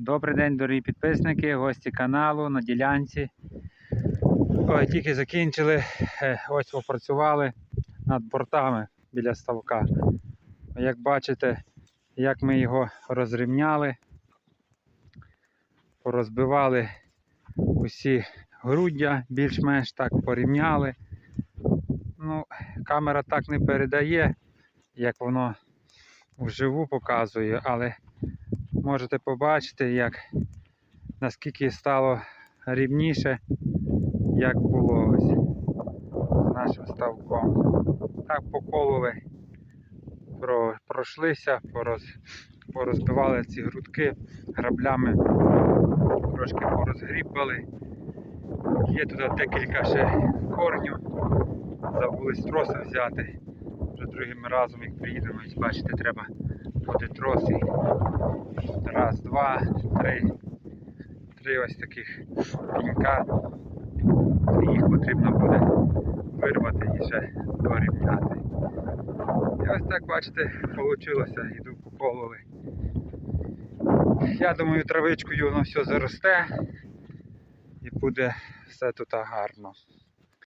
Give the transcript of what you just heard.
Добрий день, дорогі підписники, гості каналу на ділянці. Ой, тільки закінчили, е, ось попрацювали над бортами біля ставка. Як бачите, як ми його розрівняли, порозбивали усі груддя, більш-менш так порівняли. Ну, камера так не передає, як воно вживу показує, але можете побачити, як наскільки стало рівніше, як було ось з нашим ставком. Так покололи, про, пройшлися, пороз, порозбивали ці грудки граблями, трошки порозгрібали. Є тут декілька ще корнів, забулись троси взяти. Вже другим разом, як приїдемо, бачите, треба буде троси. Раз, два, три. Три ось таких пінька. Їх потрібно буде вирвати і ще порівняти. І ось так, бачите, вийшло, іду покололи. Я думаю, травичкою воно все заросте і буде все тут гарно.